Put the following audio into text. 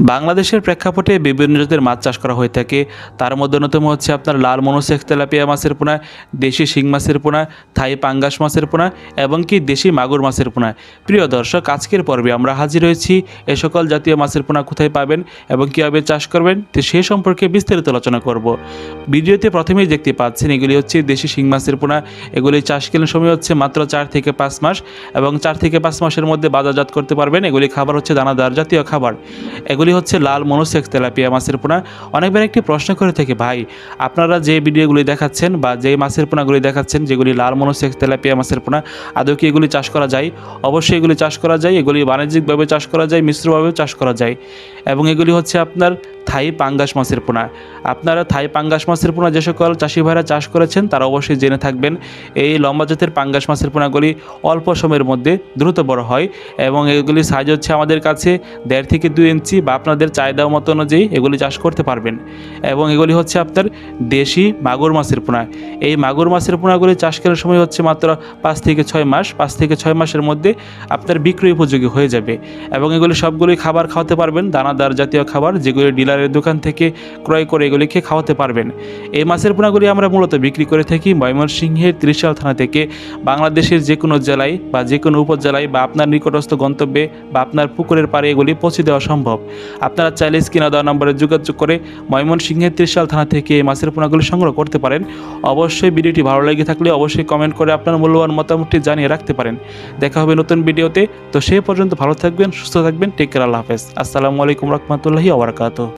বাংলাদেশের প্রেক্ষাপটে বিভিন্ন জাতের মাছ চাষ করা হয়ে থাকে। তার মধ্যে অন্যতম হচ্ছে আপনার লাল মনোসেক তেলাপিয়া মাছের পোনা, দেশি শিং মাছের পোনা, থাই পাঙ্গাস মাছের পোনা এবং কি দেশি মাগুর মাছের পোনা। প্রিয় দর্শক, আজকের পর্বে আমরা হাজির হয়েছি। এ সকল জাতীয় মাছের পোনা কোথায় পাবেন এবং কীভাবে চাষ করবেন, তো সে সম্পর্কে বিস্তারিত আলোচনা করব। ভিডিওতে প্রথমেই দেখতে পাচ্ছেন, এগুলি হচ্ছে দেশি শিং মাছের পোনা। এগুলি চাষকালীন সময় হচ্ছে মাত্র চার থেকে পাঁচ মাস এবং চার থেকে পাঁচ মাসের মধ্যে বাজারজাত করতে পারবেন। এগুলি খাবার হচ্ছে দানাদার জাতীয় খাবার। এগুলি হচ্ছে লাল মনোসেক্স তেলাপিয়া মাছের পোনা। অনেকবার একটি প্রশ্ন করে থাকে, ভাই, আপনারা যে ভিডিওগুলি দেখাচ্ছেন বা যে মাছের পোনাগুলি দেখাচ্ছেন, যেগুলি লাল মনোসেক্স তেলাপিয়া মাছের পোনা, আদৌ কি এগুলি চাষ করা যায়? অবশ্যই এগুলি চাষ করা যায়, এগুলি বাণিজ্যিকভাবে চাষ করা যায়, মিশ্রভাবেও চাষ করা যায়। এবং এগুলি হচ্ছে আপনার থাই পাঙ্গাস মাছের পোনা। আপনারা থাই পাঙ্গাস মাছের পোনা যে সকল চাষি ভাইরা চাষ করেছেন, তারা অবশ্যই জেনে থাকবেন, এই লম্বা জাতের পাঙ্গাস মাছের পোনাগুলি অল্প সময়ের মধ্যে দ্রুত বড় হয় এবং এগুলি সাইজ হচ্ছে আমাদের কাছে দেড় থেকে দুই ইঞ্চি বা আপনাদের চাহিদা মতো অনুযায়ী এগুলি চাষ করতে পারবেন। এবং এগুলি হচ্ছে আপনার দেশি মাগুর মাছের পোনা। এই মাগুর মাছের পোনাগুলি চাষ করার সময় হচ্ছে মাত্র পাঁচ থেকে ছয় মাস, পাঁচ থেকে ছয় মাসের মধ্যে আপনার বিক্রয় উপযোগী হয়ে যাবে। এবং এগুলি সবগুলি খাবার খাওয়াতে পারবেন, দানাদার জাতীয় খাবার যেগুলি ডিলারের দোকান থেকে ক্রয় করে এগুলিকে খাওয়াতে পারবেন। এই মাছের পোনাগুলি আমরা মূলত বিক্রি করে থাকি ময়মনসিংহের ত্রিশাল থানা থেকে। বাংলাদেশের যে কোনো জেলায় বা যে কোনো উপজেলায় বা আপনার নিকটস্থ গন্তব্যে বা আপনার পুকুরের পাড়ে এগুলি পৌঁছে দেওয়া সম্ভব। আপনারা চাইলে স্ক্রিনে দেওয়া নম্বরে যোগাযোগ করে ময়মনসিংহের ত্রিশাল থানা থেকে এই মাছের পোনাগুলি সংগ্রহ করতে পারেন। অবশ্যই ভিডিওটি ভালো লেগে থাকলে অবশ্যই কমেন্ট করে আপনার মূল্যবান মতামতটি জানিয়ে রাখতে পারেন। দেখা হবে নতুন ভিডিওতে। তো সে পর্যন্ত ভালো থাকবেন, সুস্থ থাকবেন, টেক কেয়ার, আল্লাহ হাফেজ। আসসালামু আলাইকুম রহমতুল্লাহি আবরকাত